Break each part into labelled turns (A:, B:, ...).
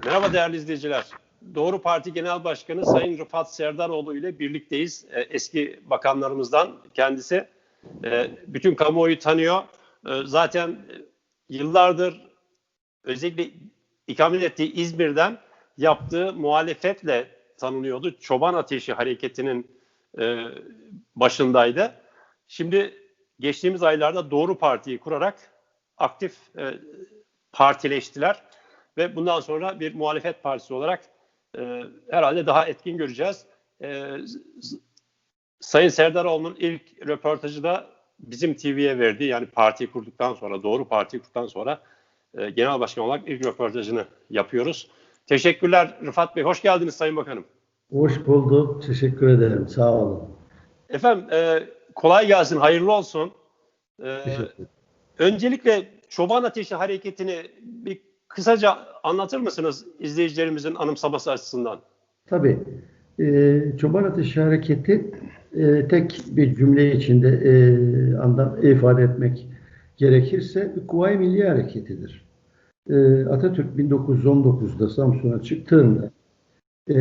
A: Merhaba değerli izleyiciler. Doğru Parti Genel Başkanı Sayın Rıfat Serdaroğlu ile birlikteyiz. Ee, Eski bakanlarımızdan kendisi. Ee, Bütün kamuoyu tanıyor. Ee, Zaten yıllardır özellikle ikamet ettiği İzmir'den yaptığı muhalefetle tanınıyordu. Çoban Ateşi Hareketi'nin e, başındaydı. Şimdi geçtiğimiz aylarda Doğru Parti'yi kurarak aktif e, partileştiler ve bundan sonra bir muhalefet partisi olarak e, herhalde daha etkin göreceğiz. E, Sayın Serdaroğlu'nun ilk röportajı da bizim TV'ye verdi. Yani partiyi kurduktan sonra, Doğru Parti'yi kurduktan sonra e, genel başkan olarak ilk röportajını yapıyoruz. Teşekkürler Rıfat Bey. Hoş geldiniz Sayın Bakanım.
B: Hoş bulduk. Teşekkür ederim. Sağ olun.
A: Efendim e, kolay gelsin, hayırlı olsun. E, öncelikle Çoban Ateşi Hareketi'ni bir kısaca anlatır mısınız izleyicilerimizin anımsaması açısından?
B: Tabii. E, Çoban Ateşi Hareketi e, tek bir cümle içinde e, anlam ifade etmek gerekirse Kuvayi Milli Hareketi'dir. E, Atatürk 1919'da Samsun'a çıktığında e,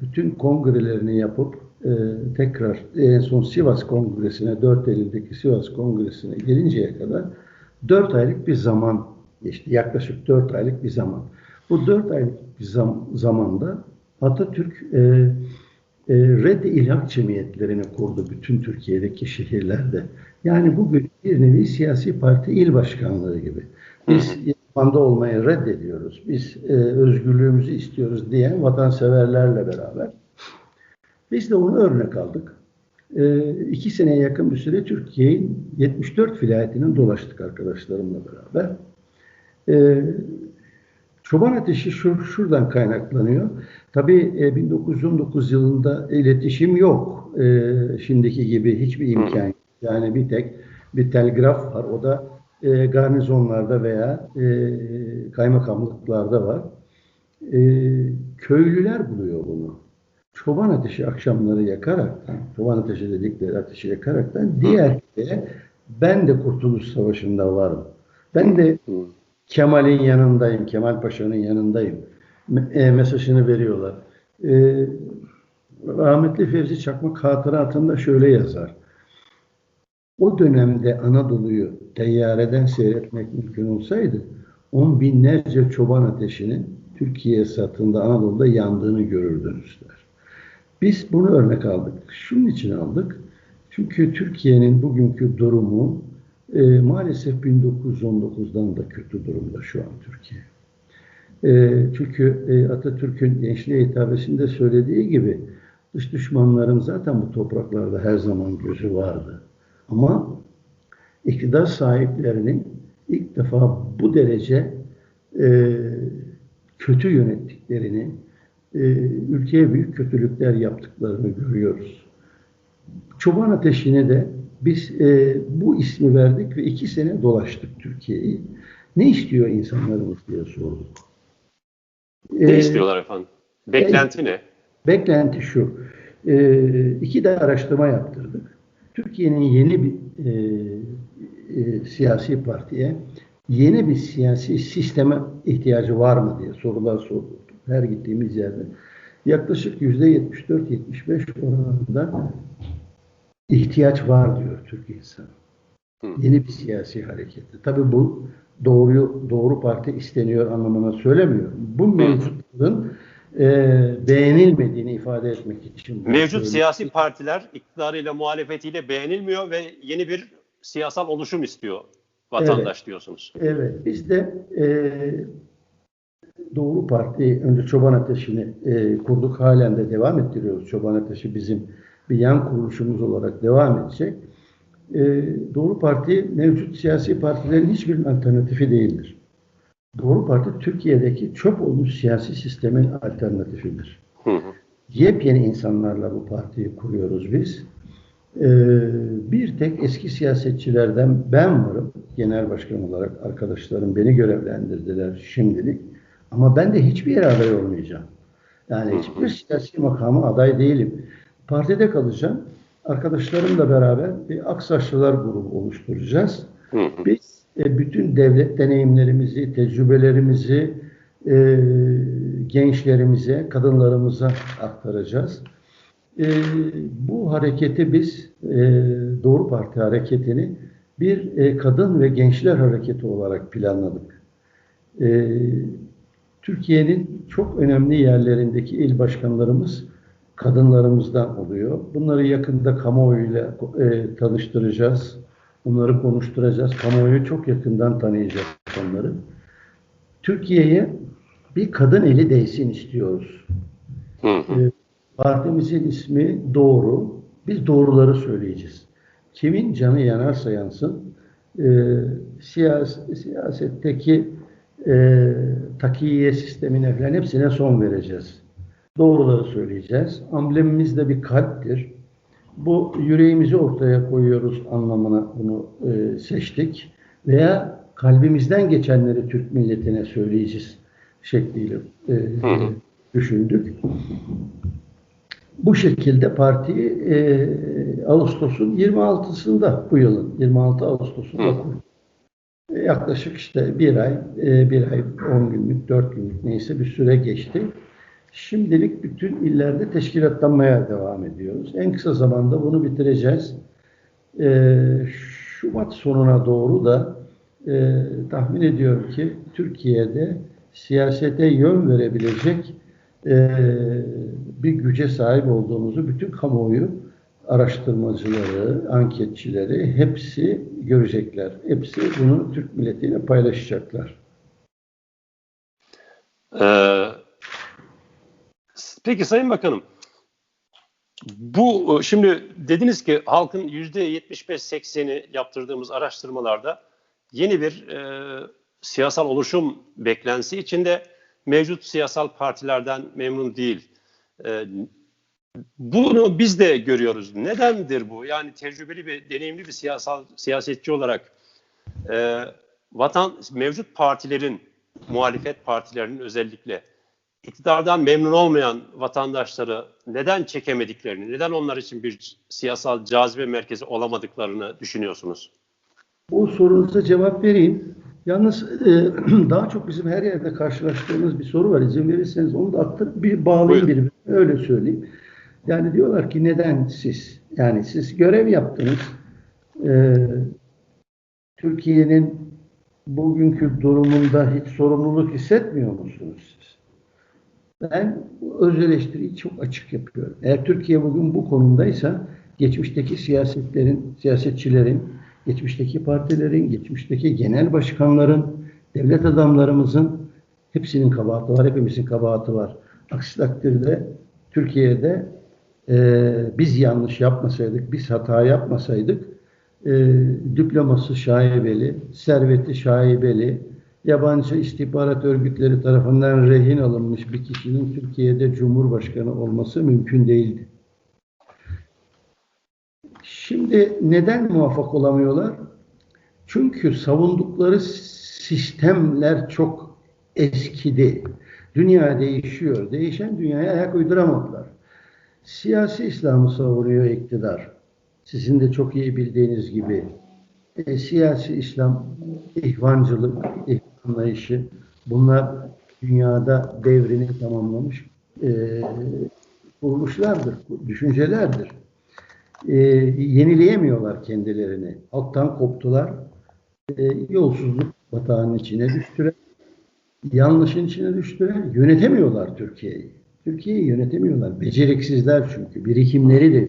B: bütün kongrelerini yapıp e, tekrar en son Sivas Kongresi'ne 4 Eylül'deki Sivas Kongresi'ne gelinceye kadar 4 aylık bir zaman geçti. Yaklaşık 4 aylık bir zaman. Bu 4 aylık bir zam- zamanda Atatürk e, e, Red İlhak Cemiyetlerini kurdu bütün Türkiye'deki şehirlerde. Yani bugün bir nevi siyasi parti il başkanlığı gibi. Biz yapanda olmayı reddediyoruz. Biz e, özgürlüğümüzü istiyoruz diyen vatanseverlerle beraber. Biz de onu örnek aldık. E, iki seneye yakın bir süre Türkiye'nin 74 vilayetinin dolaştık arkadaşlarımla beraber. E, Çoban ateşi şu, şuradan kaynaklanıyor. Tabii e, 1919 yılında iletişim yok. E, şimdiki gibi hiçbir imkan yok. Yani bir tek bir telgraf var. O da e, garnizonlarda veya e, kaymakamlıklarda var. E, köylüler buluyor bunu. Çoban ateşi akşamları yakaraktan, çoban ateşi dedikleri ateşi yakaraktan diğer ben de Kurtuluş Savaşı'nda varım. Ben de Kemal'in yanındayım, Kemal Paşa'nın yanındayım. E, mesajını veriyorlar. E, rahmetli Fevzi Çakmak hatıratında şöyle yazar. O dönemde Anadolu'yu teyyareden seyretmek mümkün olsaydı on binlerce çoban ateşinin Türkiye satında Anadolu'da yandığını görürdünüz der. Biz bunu örnek aldık. Şunun için aldık. Çünkü Türkiye'nin bugünkü durumu e, maalesef 1919'dan da kötü durumda şu an Türkiye. E, çünkü e, Atatürk'ün gençliğe hitabesinde söylediği gibi dış düşmanların zaten bu topraklarda her zaman gözü vardı. Ama iktidar sahiplerinin ilk defa bu derece e, kötü yönettiklerini, e, ülkeye büyük kötülükler yaptıklarını görüyoruz. Çoban Ateşi'ne de biz e, bu ismi verdik ve iki sene dolaştık Türkiye'yi. Ne istiyor insanlarımız diye sorduk.
A: Ne
B: E,
A: istiyorlar efendim? Beklenti ne?
B: Beklenti şu. E, iki de araştırma yaptırdık. Türkiye'nin yeni bir e, e, siyasi partiye yeni bir siyasi sisteme ihtiyacı var mı diye sorular sorduk. Her gittiğimiz yerde. Yaklaşık yüzde 74-75 oranında ihtiyaç var diyor Türk insanı. Yeni bir siyasi hareketi. Tabii bu doğru doğru parti isteniyor anlamına söylemiyorum. Bu mevcutluğun e, beğenilmediğini ifade etmek için.
A: Mevcut siyasi partiler iktidarıyla muhalefetiyle beğenilmiyor ve yeni bir siyasal oluşum istiyor vatandaş diyorsunuz.
B: Evet, biz de e, Doğru Parti, önce Çoban Ateşi'ni e, kurduk. Halen de devam ettiriyoruz. Çoban Ateşi bizim bir yan kuruluşumuz olarak devam edecek. E, Doğru Parti mevcut siyasi partilerin hiçbirinin alternatifi değildir. Doğru Parti Türkiye'deki çöp olmuş siyasi sistemin alternatifidir.
A: Hı hı.
B: Yepyeni insanlarla bu partiyi kuruyoruz biz. Ee, bir tek eski siyasetçilerden ben varım. Genel başkan olarak arkadaşlarım beni görevlendirdiler şimdilik. Ama ben de hiçbir yere aday olmayacağım. Yani hiçbir siyasi makama aday değilim. Partide kalacağım. Arkadaşlarımla beraber bir Aksaçlılar grubu oluşturacağız.
A: Hı hı.
B: Biz e, bütün devlet deneyimlerimizi, tecrübelerimizi e, gençlerimize, kadınlarımıza aktaracağız. E, bu hareketi biz, e, Doğru Parti hareketini bir e, kadın ve gençler hareketi olarak planladık. E, Türkiye'nin çok önemli yerlerindeki il başkanlarımız kadınlarımızdan oluyor. Bunları yakında kamuoyuyla e, tanıştıracağız. Bunları konuşturacağız. Kamuoyu çok yakından tanıyacak onları. Türkiye'ye bir kadın eli değsin istiyoruz. Hı hı. E, partimizin ismi Doğru. Biz doğruları söyleyeceğiz. Kimin canı yanarsa yansın, e, siyas siyasetteki e, takiye sistemine falan hepsine son vereceğiz. Doğruları söyleyeceğiz. Amblemimiz de bir kalptir. Bu yüreğimizi ortaya koyuyoruz anlamına bunu e, seçtik. Veya kalbimizden geçenleri Türk milletine söyleyeceğiz şekliyle e, düşündük. Bu şekilde partiyi e, Ağustos'un 26'sında bu yılın 26 Ağustos'unda kurduk. E, yaklaşık işte bir ay, e, bir ay, on günlük, dört günlük neyse bir süre geçti. Şimdilik bütün illerde teşkilatlanmaya devam ediyoruz. En kısa zamanda bunu bitireceğiz. E, Şubat sonuna doğru da e, tahmin ediyorum ki Türkiye'de siyasete yön verebilecek e, bir güce sahip olduğumuzu bütün kamuoyu araştırmacıları, anketçileri hepsi görecekler. Hepsi bunu Türk milletiyle paylaşacaklar.
A: Ee, peki Sayın Bakanım, bu şimdi dediniz ki halkın yüzde 75-80'i yaptırdığımız araştırmalarda yeni bir e, siyasal oluşum beklensi içinde mevcut siyasal partilerden memnun değil. E, bunu biz de görüyoruz. Nedendir bu? Yani tecrübeli ve deneyimli bir siyasal siyasetçi olarak e, vatan mevcut partilerin muhalefet partilerinin özellikle iktidardan memnun olmayan vatandaşları neden çekemediklerini, neden onlar için bir siyasal cazibe merkezi olamadıklarını düşünüyorsunuz?
B: Bu sorunuza cevap vereyim. Yalnız e, daha çok bizim her yerde karşılaştığımız bir soru var. İzin verirseniz onu da aktarıp bir bağlayayım birbirine. Öyle söyleyeyim. Yani diyorlar ki neden siz? Yani siz görev yaptınız. E, Türkiye'nin bugünkü durumunda hiç sorumluluk hissetmiyor musunuz siz? Ben öz eleştiriyi çok açık yapıyorum. Eğer Türkiye bugün bu konumdaysa geçmişteki siyasetlerin, siyasetçilerin, geçmişteki partilerin, geçmişteki genel başkanların, devlet adamlarımızın hepsinin kabahati var, hepimizin kabahati var. Aksi takdirde Türkiye'de e, biz yanlış yapmasaydık, biz hata yapmasaydık e, diploması şaibeli, serveti şaibeli, yabancı istihbarat örgütleri tarafından rehin alınmış bir kişinin Türkiye'de Cumhurbaşkanı olması mümkün değildi. Şimdi neden muvaffak olamıyorlar? Çünkü savundukları sistemler çok eskidi. Dünya değişiyor. Değişen dünyaya ayak uyduramadılar. Siyasi İslam'ı savunuyor iktidar. Sizin de çok iyi bildiğiniz gibi. E, siyasi İslam, ihvancılık, anlayışı bunlar dünyada devrini tamamlamış e, kuruluşlardır, düşüncelerdir e, yenileyemiyorlar kendilerini. Halktan koptular. E, yolsuzluk batağının içine düştüler. Yanlışın içine düştüler. Yönetemiyorlar Türkiye'yi. Türkiye'yi yönetemiyorlar. Beceriksizler çünkü. Birikimleri de.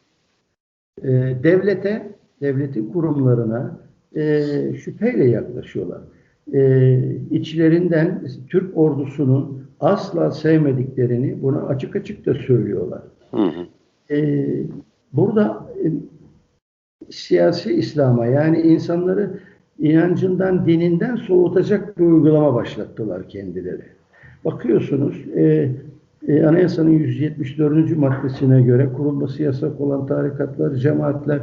B: E, devlete, devletin kurumlarına e, şüpheyle yaklaşıyorlar. E, içlerinden Türk ordusunun asla sevmediklerini bunu açık açık da söylüyorlar. Hı hı. E, Burada e, siyasi İslam'a yani insanları inancından, dininden soğutacak bir uygulama başlattılar kendileri. Bakıyorsunuz e, e, Anayasanın 174. maddesine göre kurulması yasak olan tarikatlar, cemaatler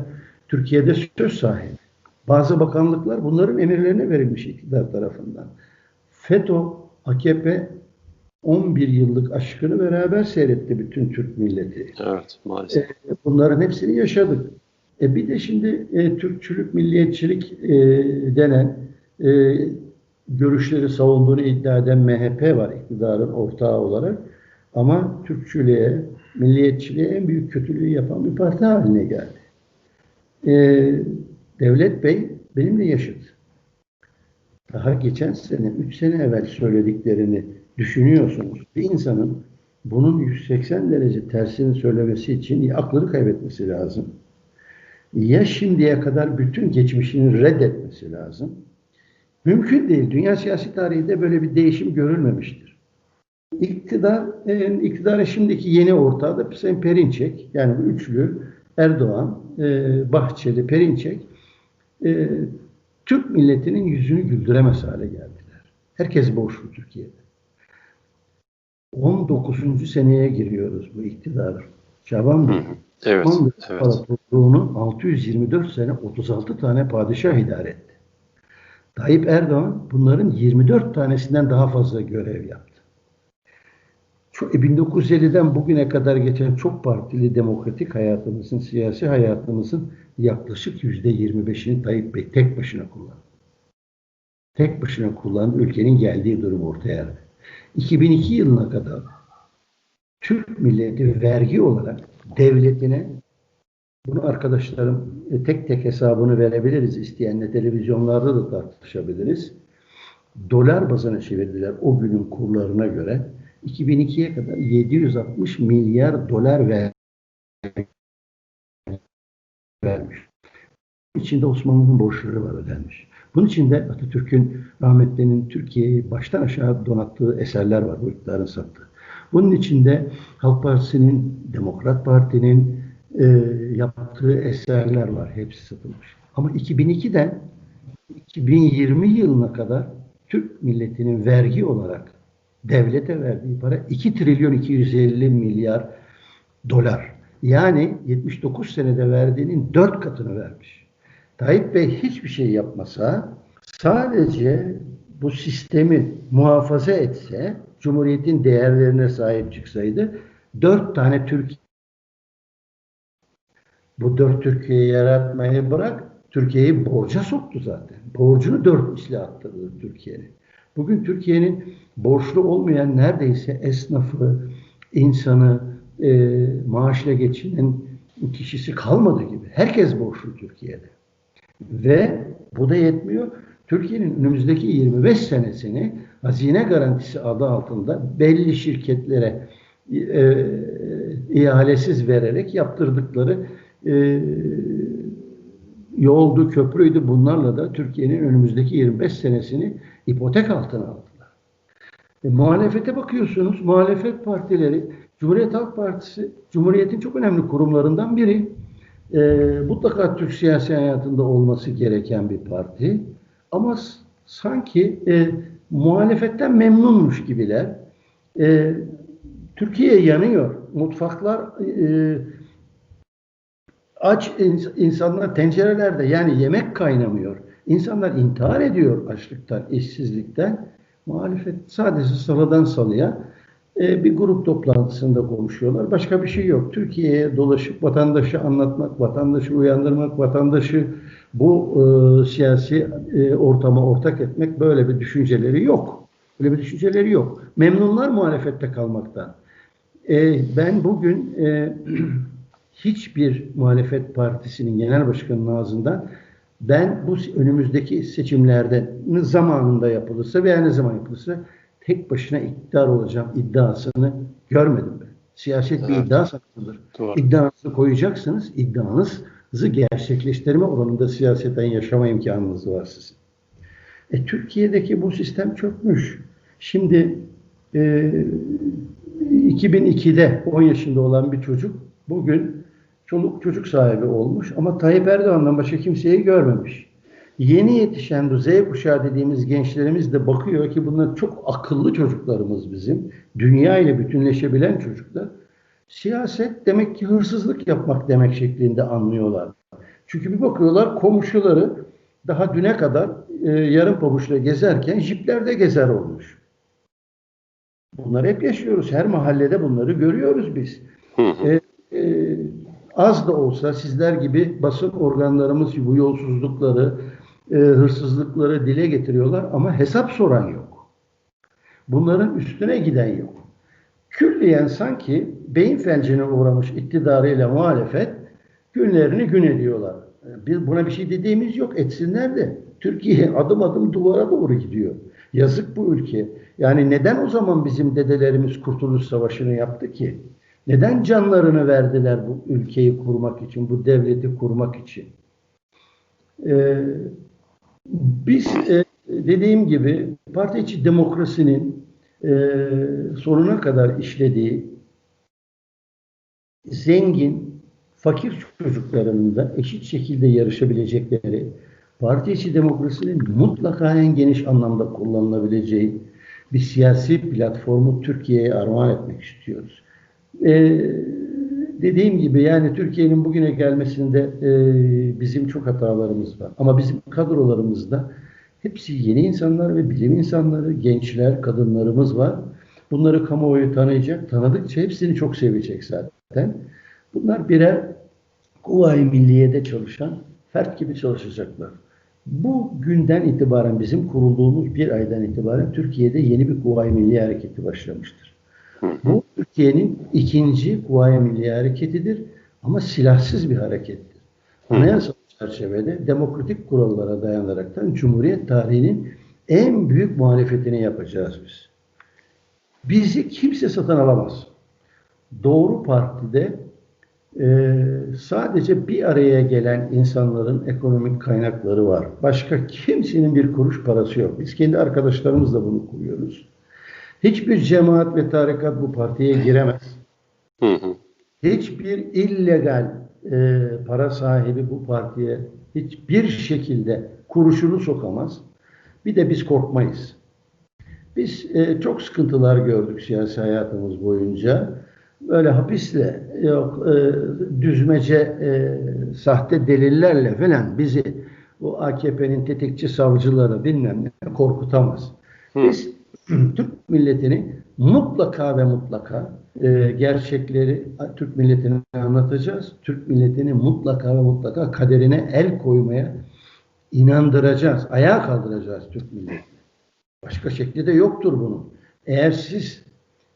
B: Türkiye'de söz sahibi. Bazı bakanlıklar bunların emirlerine verilmiş iktidar tarafından. FETÖ, AKP 11 yıllık aşkını beraber seyretti bütün Türk milleti.
A: Evet maalesef. E,
B: bunların hepsini yaşadık. E bir de şimdi e, Türkçülük, milliyetçilik e, denen e, görüşleri savunduğunu iddia eden MHP var iktidarın ortağı olarak. Ama Türkçülüğe, milliyetçiliğe en büyük kötülüğü yapan bir parti haline geldi. Ee, Devlet Bey benimle yaşıt. Daha geçen sene, 3 sene evvel söylediklerini düşünüyorsunuz. Bir insanın bunun 180 derece tersini söylemesi için aklını kaybetmesi lazım. Ya şimdiye kadar bütün geçmişini reddetmesi lazım. Mümkün değil. Dünya siyasi tarihinde böyle bir değişim görülmemiştir. İktidar, iktidarın şimdiki yeni ortağı da Sayın Perinçek, yani üçlü Erdoğan, e, Bahçeli, Perinçek, e, Türk milletinin yüzünü güldüremez hale geldiler. Herkes borçlu Türkiye'de. 19. seneye giriyoruz bu iktidar. Şaban Bey.
A: Evet,
B: Osmanlı
A: evet.
B: İmparatorluğu'nu 624 sene 36 tane padişah idare etti. Tayyip Erdoğan bunların 24 tanesinden daha fazla görev yaptı. Şu, e, 1950'den bugüne kadar geçen çok partili demokratik hayatımızın, siyasi hayatımızın yaklaşık %25'ini Tayyip Bey tek başına kullandı. Tek başına kullandı, ülkenin geldiği durum ortaya geldi. 2002 yılına kadar Türk milleti vergi olarak devletine bunu arkadaşlarım e, tek tek hesabını verebiliriz isteyenle televizyonlarda da tartışabiliriz. Dolar bazına çevirdiler o günün kurlarına göre. 2002'ye kadar 760 milyar dolar ver vermiş. İçinde Osmanlı'nın borçları var ödenmiş. Bunun içinde Atatürk'ün rahmetlinin Türkiye'yi baştan aşağı donattığı eserler var bu iktidarın sattığı. Bunun içinde Halk Partisi'nin, Demokrat Parti'nin e, yaptığı eserler var. Hepsi satılmış. Ama 2002'den 2020 yılına kadar Türk milletinin vergi olarak devlete verdiği para 2 trilyon 250 milyar dolar. Yani 79 senede verdiğinin 4 katını vermiş. Tayyip Bey hiçbir şey yapmasa sadece bu sistemi muhafaza etse, Cumhuriyet'in değerlerine sahip çıksaydı, dört tane Türkiye bu dört Türkiye'yi yaratmayı bırak, Türkiye'yi borca soktu zaten. Borcunu dört misli attırdı Türkiye'nin. Bugün Türkiye'nin borçlu olmayan neredeyse esnafı, insanı, e, maaşla geçinen kişisi kalmadı gibi. Herkes borçlu Türkiye'de. Ve bu da yetmiyor. Türkiye'nin önümüzdeki 25 senesini hazine garantisi adı altında belli şirketlere e, ihalesiz vererek yaptırdıkları e, yoldu, köprüydü. Bunlarla da Türkiye'nin önümüzdeki 25 senesini ipotek altına aldılar. E, muhalefete bakıyorsunuz, muhalefet partileri, Cumhuriyet Halk Partisi, Cumhuriyet'in çok önemli kurumlarından biri. E, mutlaka Türk siyasi hayatında olması gereken bir parti. Ama sanki e, muhalefetten memnunmuş gibiler. E, Türkiye yanıyor. Mutfaklar e, aç insanlar tencerelerde yani yemek kaynamıyor. İnsanlar intihar ediyor açlıktan, işsizlikten. Muhalefet sadece salıdan salıya e, bir grup toplantısında konuşuyorlar. Başka bir şey yok. Türkiye'ye dolaşıp vatandaşı anlatmak, vatandaşı uyandırmak, vatandaşı bu e, siyasi e, ortama ortak etmek böyle bir düşünceleri yok. Böyle bir düşünceleri yok. Memnunlar muhalefette kalmaktan. E, ben bugün e, hiçbir muhalefet partisinin genel başkanının ağzından ben bu önümüzdeki seçimlerde zamanında yapılırsa veya ne zaman yapılırsa tek başına iktidar olacağım iddiasını görmedim ben. Siyaset bir
A: Evet.
B: iddia sanatıdır. İddianızı koyacaksınız. İddianızı gerçekleştirme oranında siyaseten yaşama imkanınız var sizin. E, Türkiye'deki bu sistem çökmüş. Şimdi e, 2002'de 10 yaşında olan bir çocuk bugün çoluk çocuk sahibi olmuş ama Tayyip Erdoğan'dan başka kimseyi görmemiş. Yeni yetişen bu Z kuşağı dediğimiz gençlerimiz de bakıyor ki bunlar çok akıllı çocuklarımız bizim. Dünya ile bütünleşebilen çocuklar. Siyaset demek ki hırsızlık yapmak demek şeklinde anlıyorlar. Çünkü bir bakıyorlar komşuları daha düne kadar e, yarım pabuçla gezerken jiplerde gezer olmuş. Bunları hep yaşıyoruz. Her mahallede bunları görüyoruz biz. E, e, az da olsa sizler gibi basın organlarımız bu yolsuzlukları, e, hırsızlıkları dile getiriyorlar ama hesap soran yok. Bunların üstüne giden yok. Külliyen sanki beyin felcine uğramış iktidarıyla muhalefet günlerini gün ediyorlar. Biz buna bir şey dediğimiz yok. Etsinler de. Türkiye adım adım duvara doğru gidiyor. Yazık bu ülke. Yani neden o zaman bizim dedelerimiz Kurtuluş Savaşı'nı yaptı ki? Neden canlarını verdiler bu ülkeyi kurmak için, bu devleti kurmak için? Ee, biz e, dediğim gibi parti içi demokrasinin e, sonuna kadar işlediği zengin, fakir çocuklarının da eşit şekilde yarışabilecekleri, parti içi demokrasinin mutlaka en geniş anlamda kullanılabileceği bir siyasi platformu Türkiye'ye armağan etmek istiyoruz. Ee, dediğim gibi yani Türkiye'nin bugüne gelmesinde e, bizim çok hatalarımız var. Ama bizim kadrolarımızda hepsi yeni insanlar ve bilim insanları, gençler, kadınlarımız var. Bunları kamuoyu tanıyacak, tanıdıkça hepsini çok sevecek zaten. Bunlar birer Kuvayi Milliye'de çalışan fert gibi çalışacaklar. Bu günden itibaren bizim kurulduğumuz bir aydan itibaren Türkiye'de yeni bir Kuvayi Milliye Hareketi başlamıştır. Bu Türkiye'nin ikinci Kuvayi Milliye Hareketidir ama silahsız bir harekettir. Anayasal çerçevede demokratik kurallara dayanaraktan Cumhuriyet tarihinin en büyük muhalefetini yapacağız biz. Bizi kimse satın alamaz. Doğru Parti'de e, sadece bir araya gelen insanların ekonomik kaynakları var. Başka kimsenin bir kuruş parası yok. Biz kendi arkadaşlarımızla bunu kuruyoruz. Hiçbir cemaat ve tarikat bu partiye giremez.
A: Hı hı.
B: Hiçbir illegal e, para sahibi bu partiye hiçbir şekilde kuruşunu sokamaz. Bir de biz korkmayız. Biz e, çok sıkıntılar gördük siyasi hayatımız boyunca. Böyle hapisle, yok e, düzmece e, sahte delillerle falan bizi bu AKP'nin tetikçi savcıları bilmem ne korkutamaz. Biz Türk milletini mutlaka ve mutlaka e, gerçekleri Türk milletine anlatacağız. Türk milletini mutlaka ve mutlaka kaderine el koymaya inandıracağız. Ayağa kaldıracağız Türk milletini. Başka şekli de yoktur bunun. Eğer siz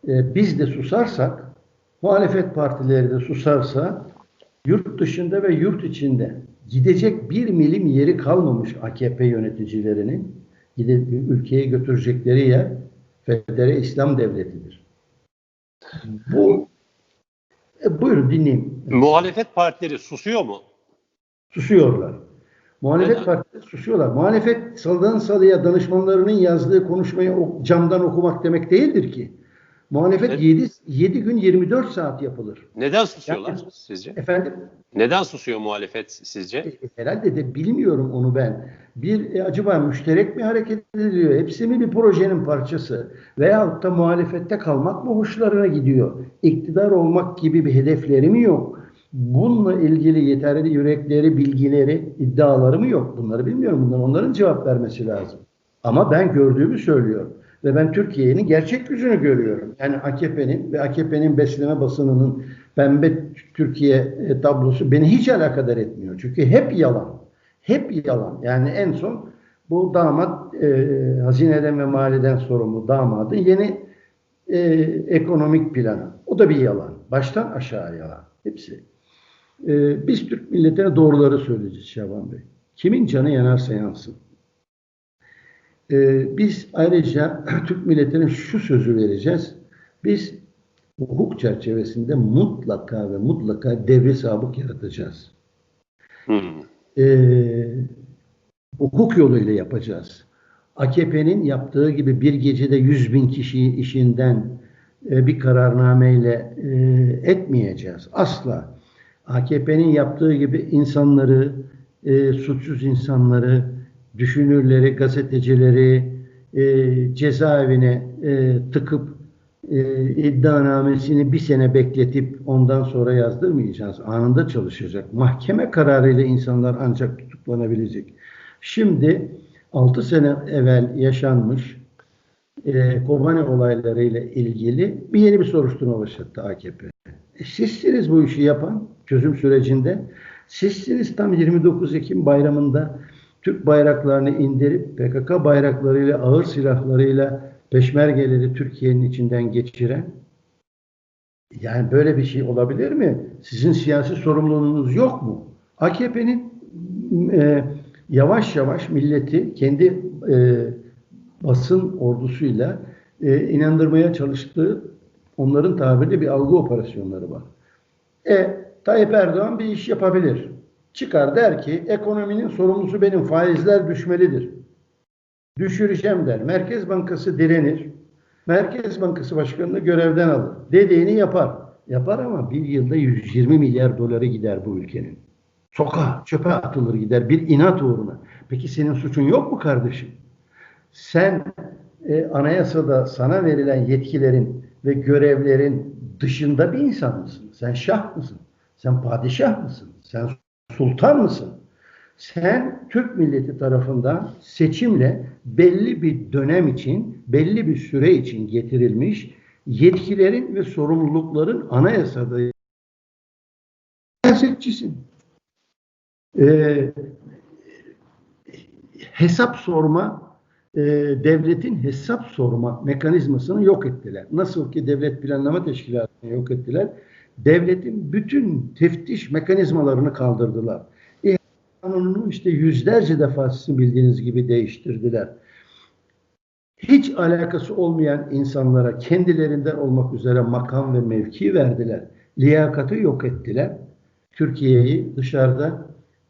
B: e, biz de susarsak, muhalefet partileri de susarsa, yurt dışında ve yurt içinde gidecek bir milim yeri kalmamış AKP yöneticilerinin gidip ülkeye götürecekleri yer Federe İslam Devleti'dir. Bu e, buyurun dinleyeyim.
A: Muhalefet partileri susuyor mu?
B: Susuyorlar. Muhalefet
A: Neden?
B: partileri susuyorlar. Muhalefet salıdan salıya danışmanlarının yazdığı konuşmayı camdan okumak demek değildir ki. Muhalefet
A: Evet.
B: 7, 7 gün 24 saat yapılır.
A: Neden susuyorlar
B: Yani-
A: sizce?
B: Efendim
A: Neden susuyor muhalefet sizce?
B: E, herhalde de bilmiyorum onu ben. Bir e, acaba müşterek mi hareket ediliyor? Hepsi mi bir projenin parçası? Veyahut da muhalefette kalmak mı hoşlarına gidiyor? İktidar olmak gibi bir hedefleri mi yok? Bununla ilgili yeterli yürekleri, bilgileri, iddiaları mı yok? Bunları bilmiyorum. Bunlar onların cevap vermesi lazım. Ama ben gördüğümü söylüyorum. Ve ben Türkiye'nin gerçek yüzünü görüyorum. Yani AKP'nin ve AKP'nin besleme basınının pembe Türkiye e, tablosu beni hiç alakadar etmiyor. Çünkü hep yalan. Hep yalan. Yani en son bu damat e, hazineden ve maliden sorumlu damadın yeni e, ekonomik planı. O da bir yalan. Baştan aşağı yalan. Hepsi. E, biz Türk milletine doğruları söyleyeceğiz Şaban Bey. Kimin canı yanarsa yansın. E, biz ayrıca Türk milletine şu sözü vereceğiz. Biz hukuk çerçevesinde mutlaka ve mutlaka devri sabık yaratacağız.
A: Hmm.
B: Ee, hukuk yoluyla yapacağız. AKP'nin yaptığı gibi bir gecede 100 bin kişiyi işinden e, bir kararnameyle e, etmeyeceğiz. Asla. AKP'nin yaptığı gibi insanları, e, suçsuz insanları, düşünürleri, gazetecileri e, cezaevine e, tıkıp e, iddianamesini bir sene bekletip ondan sonra yazdırmayacağız. Anında çalışacak. Mahkeme kararıyla insanlar ancak tutuklanabilecek. Şimdi 6 sene evvel yaşanmış e, Kobane olaylarıyla ilgili bir yeni bir soruşturma başlattı AKP. E, sizsiniz bu işi yapan çözüm sürecinde. Sizsiniz tam 29 Ekim bayramında Türk bayraklarını indirip PKK bayraklarıyla, ağır silahlarıyla peşmergeleri Türkiye'nin içinden geçiren yani böyle bir şey olabilir mi? Sizin siyasi sorumluluğunuz yok mu? AKP'nin e, yavaş yavaş milleti kendi e, basın ordusuyla e, inandırmaya çalıştığı onların tabiriyle bir algı operasyonları var. E Tayyip Erdoğan bir iş yapabilir. Çıkar der ki ekonominin sorumlusu benim faizler düşmelidir. Düşüreceğim der. Merkez Bankası direnir. Merkez Bankası Başkanı'nı görevden alır. Dediğini yapar. Yapar ama bir yılda 120 milyar doları gider bu ülkenin. Sokağa, çöpe atılır gider bir inat uğruna. Peki senin suçun yok mu kardeşim? Sen e, anayasada sana verilen yetkilerin ve görevlerin dışında bir insan mısın? Sen şah mısın? Sen padişah mısın? Sen sultan mısın? Sen Türk milleti tarafından seçimle belli bir dönem için, belli bir süre için getirilmiş yetkilerin ve sorumlulukların anayasada siyasetçisin. Ee, hesap sorma e, devletin hesap sorma mekanizmasını yok ettiler. Nasıl ki devlet planlama teşkilatını yok ettiler. Devletin bütün teftiş mekanizmalarını kaldırdılar. E, kanununu işte yüzlerce defa bildiğiniz gibi değiştirdiler. Hiç alakası olmayan insanlara kendilerinden olmak üzere makam ve mevki verdiler. Liyakatı yok ettiler. Türkiye'yi dışarıda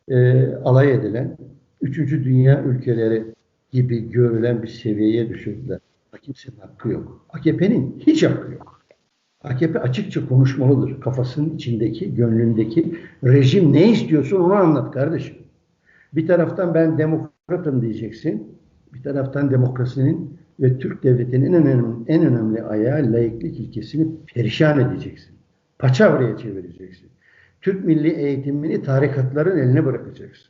B: e, alay edilen, üçüncü dünya ülkeleri gibi görülen bir seviyeye düşürdüler. Kimsenin hakkı yok. AKP'nin hiç hakkı yok. AKP açıkça konuşmalıdır. Kafasının içindeki, gönlündeki rejim ne istiyorsun onu anlat kardeşim. Bir taraftan ben demokratım diyeceksin. Bir taraftan demokrasinin ve Türk devletinin en önemli, en önemli ayağı laiklik ilkesini perişan edeceksin. Paçavraya çevireceksin. Türk milli eğitimini tarikatların eline bırakacaksın.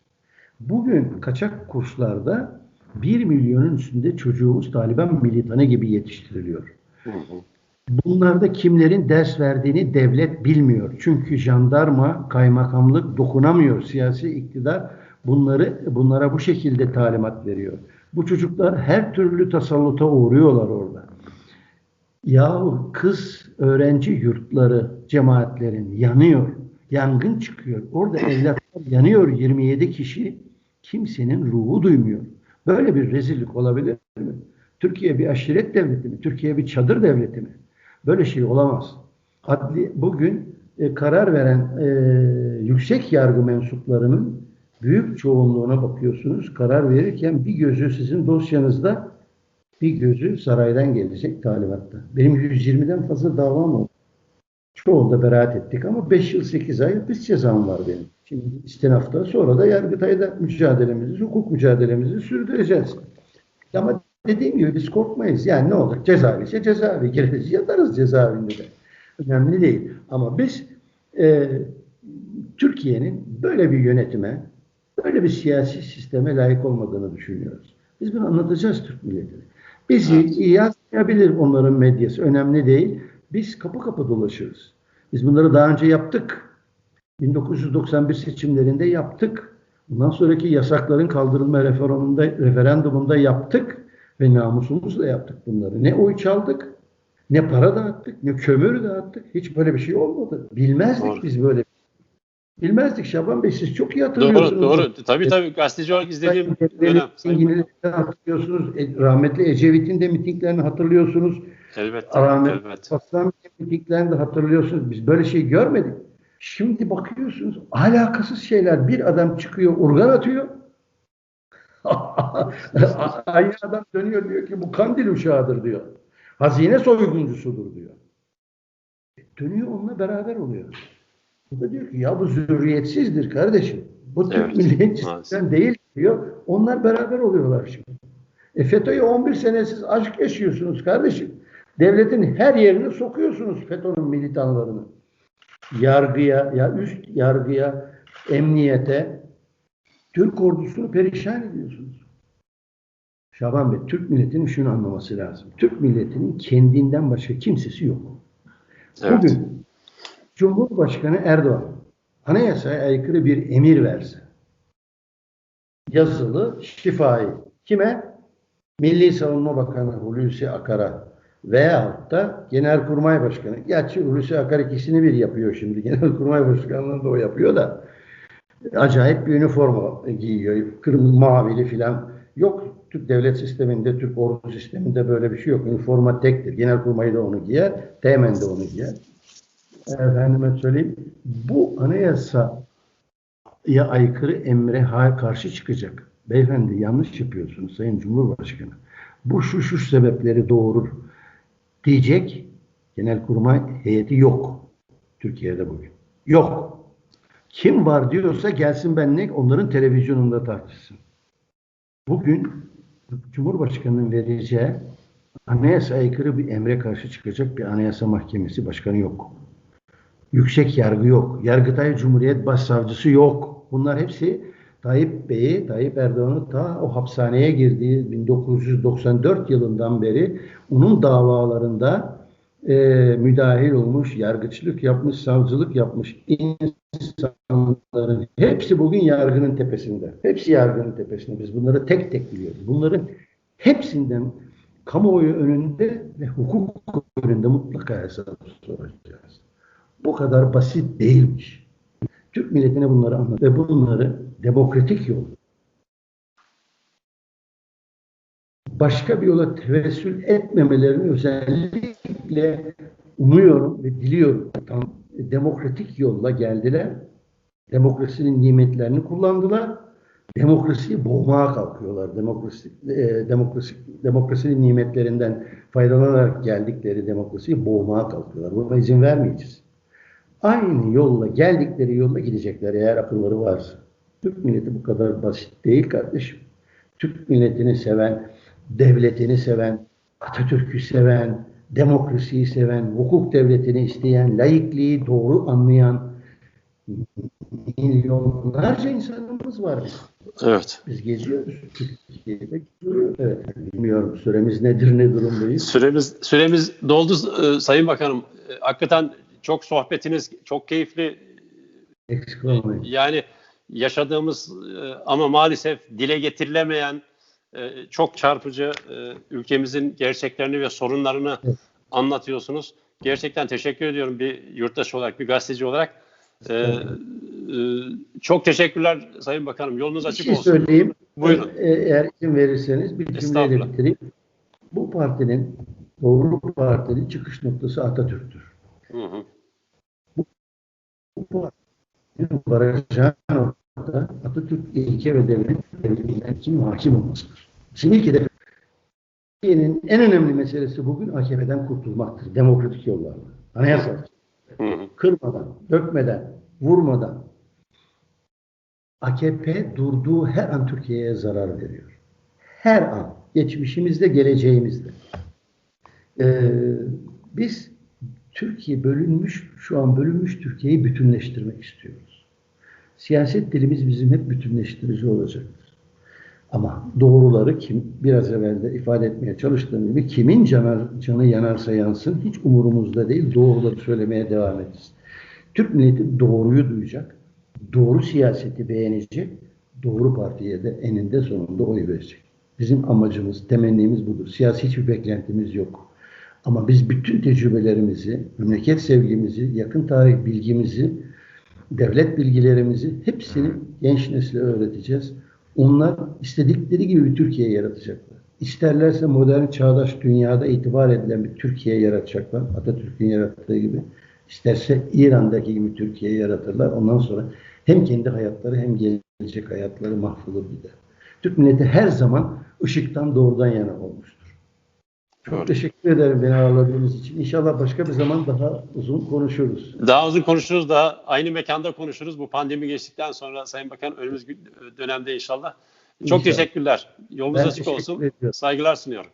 B: Bugün kaçak kurslarda 1 milyonun üstünde çocuğumuz Taliban militanı gibi yetiştiriliyor. Bunlarda kimlerin ders verdiğini devlet bilmiyor. Çünkü jandarma, kaymakamlık dokunamıyor. Siyasi iktidar bunları bunlara bu şekilde talimat veriyor. Bu çocuklar her türlü tasalluta uğruyorlar orada. Yahu kız öğrenci yurtları cemaatlerin yanıyor. Yangın çıkıyor. Orada evlatlar yanıyor 27 kişi. Kimsenin ruhu duymuyor. Böyle bir rezillik olabilir mi? Türkiye bir aşiret devleti mi? Türkiye bir çadır devleti mi? Böyle şey olamaz. Adli, bugün e, karar veren e, yüksek yargı mensuplarının büyük çoğunluğuna bakıyorsunuz. Karar verirken bir gözü sizin dosyanızda bir gözü saraydan gelecek talimatta. Benim 120'den fazla davam oldu. Çoğunda beraat ettik ama 5 yıl 8 ay hapis cezam var benim. Şimdi istinafta sonra da Yargıtay'da mücadelemizi, hukuk mücadelemizi sürdüreceğiz. Ama dediğim gibi biz korkmayız. Yani ne olur cezaevi ise cezaevi gireriz yatarız cezaevinde de. Önemli değil. Ama biz e, Türkiye'nin böyle bir yönetime, böyle bir siyasi sisteme layık olmadığını düşünüyoruz. Biz bunu anlatacağız Türk milletine. Bizi evet. yazmayabilir onların medyası. Önemli değil. Biz kapı kapı dolaşırız. Biz bunları daha önce yaptık. 1991 seçimlerinde yaptık. Bundan sonraki yasakların kaldırılma referandumunda, referandumunda yaptık ve namusumuzla yaptık bunları. Ne oy çaldık, ne para dağıttık, ne kömür dağıttık. Hiç böyle bir şey olmadı. Bilmezdik
A: Doğru.
B: biz böyle. Bilmezdik Şaban Bey siz çok iyi hatırlıyorsunuz.
A: Doğru, doğru. Tabii tabii gazeteci olarak izlediğim dönem.
B: İngilizce hatırlıyorsunuz. E, Rahmetli Ecevit'in de mitinglerini hatırlıyorsunuz.
A: Elbette.
B: Rahmetli
A: elbette.
B: Aslan mitinglerini de hatırlıyorsunuz. Biz böyle şey görmedik. Şimdi bakıyorsunuz alakasız şeyler. Bir adam çıkıyor, urgan atıyor. Aynı adam dönüyor diyor ki bu kandil uşağıdır diyor. Hazine soyguncusudur diyor. Dönüyor onunla beraber oluyor. Bu da diyor ki ya bu zürriyetsizdir kardeşim. Bu Türk
A: Evet,
B: milliyetçisinden değil diyor. Onlar beraber oluyorlar şimdi. E FETÖ'ye 11 sene siz aşk yaşıyorsunuz kardeşim. Devletin her yerine sokuyorsunuz FETÖ'nün militanlarını. Yargıya, ya üst yargıya, emniyete, Türk ordusunu perişan ediyorsunuz. Şaban Bey, Türk milletinin şunu anlaması lazım. Türk milletinin kendinden başka kimsesi yok.
A: Evet.
B: Bugün Cumhurbaşkanı Erdoğan anayasaya aykırı bir emir verse, yazılı şifayı kime? Milli Savunma Bakanı Hulusi Akar'a veyahut da Genelkurmay Başkanı. Gerçi Hulusi Akar ikisini bir yapıyor şimdi. Genelkurmay Başkanlığı da o yapıyor da acayip bir üniforma giyiyor. Kırmızı mavili filan. Yok Türk devlet sisteminde, Türk ordu sisteminde böyle bir şey yok. Üniforma tektir. Genelkurmay da onu giyer, teğmen de onu giyer. Efendime söyleyeyim, bu anayasaya aykırı emre karşı çıkacak. Beyefendi yanlış yapıyorsunuz Sayın Cumhurbaşkanı. Bu şu şu sebepleri doğurur diyecek genelkurmay heyeti yok. Türkiye'de bugün. Yok. Kim var diyorsa gelsin benimle onların televizyonunda tartışsın. Bugün Cumhurbaşkanı'nın vereceği anayasa aykırı bir emre karşı çıkacak bir anayasa mahkemesi başkanı yok. Yüksek yargı yok. Yargıtay Cumhuriyet Başsavcısı yok. Bunlar hepsi Tayyip Bey'i, Tayyip Erdoğan'ı ta o hapishaneye girdiği 1994 yılından beri onun davalarında e, müdahil olmuş, yargıçlık yapmış, savcılık yapmış insanların hepsi bugün yargının tepesinde. Hepsi yargının tepesinde. Biz bunları tek tek biliyoruz. Bunların hepsinden kamuoyu önünde ve hukuk önünde mutlaka hesap soracağız. Bu kadar basit değilmiş. Türk milletine bunları anlat ve bunları demokratik yol başka bir yola tevessül etmemelerini özellikle umuyorum ve diliyorum. Tam demokratik yolla geldiler. Demokrasinin nimetlerini kullandılar. Demokrasiyi boğmaya kalkıyorlar. Demokrasi, e, demokrasi, demokrasinin nimetlerinden faydalanarak geldikleri demokrasiyi boğmaya kalkıyorlar. Buna izin vermeyeceğiz. Aynı yolla geldikleri yolla gidecekler eğer akılları varsa. Türk milleti bu kadar basit değil kardeşim. Türk milletini seven, devletini seven, Atatürk'ü seven, demokrasiyi seven, hukuk devletini isteyen, laikliği doğru anlayan milyonlarca insanımız var.
A: Evet.
B: Biz geziyoruz. Türkiye'de geziyoruz. Evet. Bilmiyorum süremiz nedir, ne durumdayız?
A: Süremiz süremiz doldu e, Sayın Bakanım. E, hakikaten çok sohbetiniz çok keyifli.
B: Eksik olmayın.
A: Yani yaşadığımız e, ama maalesef dile getirilemeyen e, çok çarpıcı e, ülkemizin gerçeklerini ve sorunlarını anlatıyorsunuz. Gerçekten teşekkür ediyorum bir yurttaş olarak, bir gazeteci olarak. çok teşekkürler Sayın Bakanım. Yolunuz açık
B: bir şey
A: olsun.
B: söyleyeyim.
A: Buyurun.
B: Eğer izin verirseniz bir cümleyle bitireyim. Bu partinin, Doğru Parti'nin çıkış noktası Atatürk'tür. Hı hı. Bu, bu partinin varacağı nokta Atatürk ilke ve devlet devletinden kim hakim olmasıdır. Şimdi ilk hedef Türkiye'nin en önemli meselesi bugün AKP'den kurtulmaktır. Demokratik yollarla. Anayasal. Kırmadan, dökmeden, vurmadan. AKP durduğu her an Türkiye'ye zarar veriyor. Her an. Geçmişimizde, geleceğimizde. Ee, biz Türkiye bölünmüş, şu an bölünmüş Türkiye'yi bütünleştirmek istiyoruz. Siyaset dilimiz bizim hep bütünleştirici olacaktır. Ama doğruları kim biraz evvel de ifade etmeye çalıştığım gibi kimin canar, canı yanarsa yansın hiç umurumuzda değil doğruları söylemeye devam ederiz. Türk milleti doğruyu duyacak, doğru siyaseti beğenecek, doğru partiye de eninde sonunda oy verecek. Bizim amacımız, temennimiz budur. Siyasi hiçbir beklentimiz yok. Ama biz bütün tecrübelerimizi, memleket sevgimizi, yakın tarih bilgimizi, devlet bilgilerimizi hepsini genç nesle öğreteceğiz. Onlar istedikleri gibi bir Türkiye yaratacaklar. İsterlerse modern çağdaş dünyada itibar edilen bir Türkiye yaratacaklar. Atatürk'ün yarattığı gibi. İsterse İran'daki gibi Türkiye yaratırlar. Ondan sonra hem kendi hayatları hem gelecek hayatları mahvolur gider. Türk milleti her zaman ışıktan doğrudan yana olmuştur. Çok teşekkür ederim beni ağırladığınız için. İnşallah başka bir zaman daha uzun konuşuruz.
A: Daha uzun konuşuruz. Daha aynı mekanda konuşuruz. Bu pandemi geçtikten sonra Sayın Bakan önümüz dönemde inşallah. Çok inşallah. teşekkürler. Yolunuz ben açık olsun. Ediyorum. Saygılar sunuyorum.